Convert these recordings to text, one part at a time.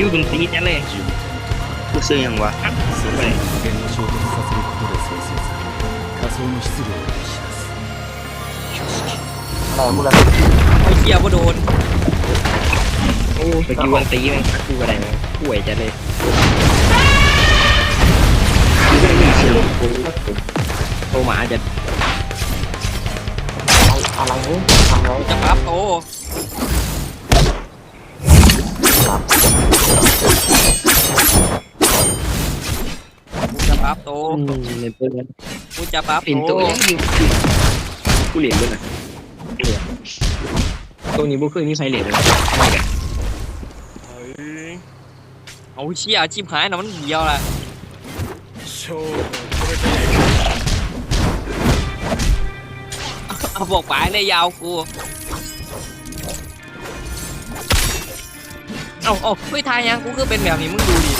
คิวเป็นตรีจังเลยกูซื้อยังวะไปแต่กูละไอ้เกียร์ก็โดนโอ้สกิลวันตีมันกูอะไรนะป่วยจังเลยโตหมาจะอะไรเนี่ยทำไรจะปั๊บโต กูจะปั๊บโต อืมในเปิด กูจะปั๊บ ปิ่น โต โตยังอยู่กูเหรียญด้วยนะเหรียญตัวนี้บุคือนี่ใครเหรียญเลยไม่กัน เฮ้ยเอาเชี่ยชิบหายนะมันเดียวแหละ 勝負をこれで เอาบอกไปเลยยาวกูเอาเอาเฮ้ยทายยังกูคือเป็นแบบนี้มึงดูดิ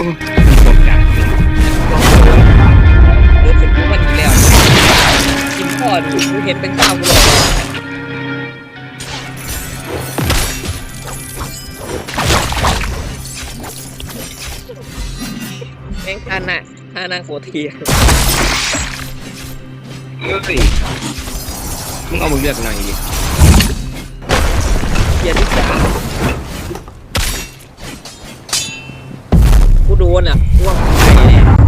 โอ้ยหมดกันเดินกูมันอีแล้วกินพ่อดูกูเห็นเป็นข้าวกูเลยแม่งท่าน่ะท่าน่าโคตรเทียเฮ้ยมึงเอามือเลือกหน่อยดิ กูโดนอะกูว่ากูไปแน่